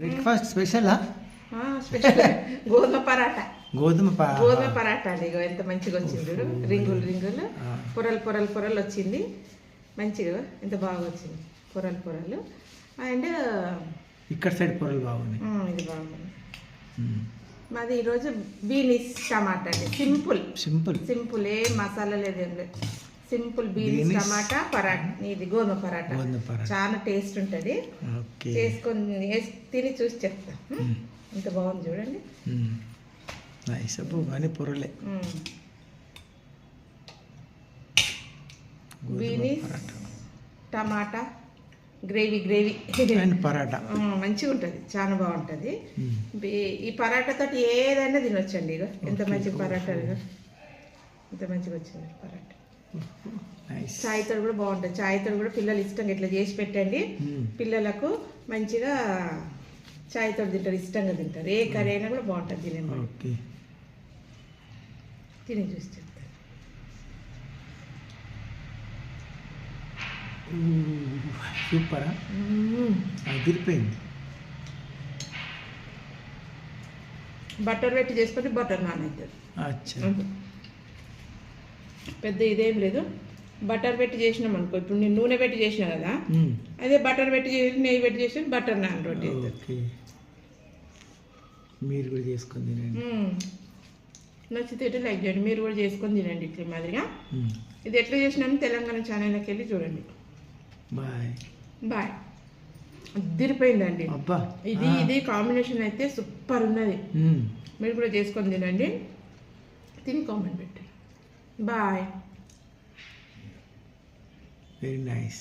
Breakfast స్పెషలా special గోధుమ పరాటా. గోధుమ గోధుమ పరాటా అండి. ఇగో ఎంత మంచిగా వచ్చింది రింగులు రింగులు. పొరలు పొరలు పొరలు వచ్చింది. మంచిగా ఎంత బాగా వచ్చింది. పొరలు పొరలు. అండ్ ఇక్కడ సైడ్ పొరలు బాగున్నాయి. ఇది బాగుంది. మాది ఈరోజు బీనీస్ టమాటా అండి. సింపుల్. సింపుల్. సింపుల్. ఏ మసాలా లేదు ఏం లేదు. Simple beans tomato paratha. ఇది గోధుమ పరాటా. చాలా టేస్ట్ ఉంటుంది. చేసుకొని తిని చూసి చెప్తా. ఎంత బాగుంది చూడండి. నైస్ అబ్బో కానీ పొరలే. Beans tomato gravy gravy. And paratha. మంచిగా ఉంటుంది. చాలా బాగుంటుంది. ఈ పరాటా తోటి ఏదైనా తినొచ్చండి ఇక ఎంత మంచి పరాటా. ఎంత మంచిగా వచ్చింది పరాటా. తోడు కూడా బాగుంటుంది. చాయ్ తోడు కూడా పిల్లలు ఇష్టంగా ఇట్లా చేసి పెట్టండి. మ్మ్. పిల్లలకు మంచిగా చాయ్ తోడు తింటారు ఇష్టంగా తింటారు. ఏ కర్రీ అయినా కూడా బాగుంటుంది ఓకే తిని చూసి చెప్తాను. సూపరా? మ్మ్. అదిరిపోయింది. బటర్ పెట్టి చేసుకుంటే బటర్ నాన్ అవుతుంది. అచ్చా. పెద్ద ఇదేం లేదు. బటర్ పెట్టి చేసినాం అనుకో ఇప్పుడు నేను నూనె పెట్టి చేసిన కదా. అదే బటర్ పెట్టి చేసి నెయ్యి పెట్టి చేసి బటర్ నాన్ రోటీ మీరు కూడా చేసుకొని తినండి. నచ్చితే లైక్ చేయండి మీరు కూడా చేసుకొని తినండి ఇట్లా మాదిరిగా. ఇది ఎట్లా చేసినాము తెలంగాణ ఛానల్కి వెళ్ళి చూడండి. బాయ్. బాయ్. అదిరిపోయిందండి. అబ్బా. ఇది. ఇది కాంబినేషన్ అయితే సూపర్ ఉన్నది. మీరు కూడా చేసుకొని తినండి. తిని కామెంట్ పెట్టండి. Boy very nice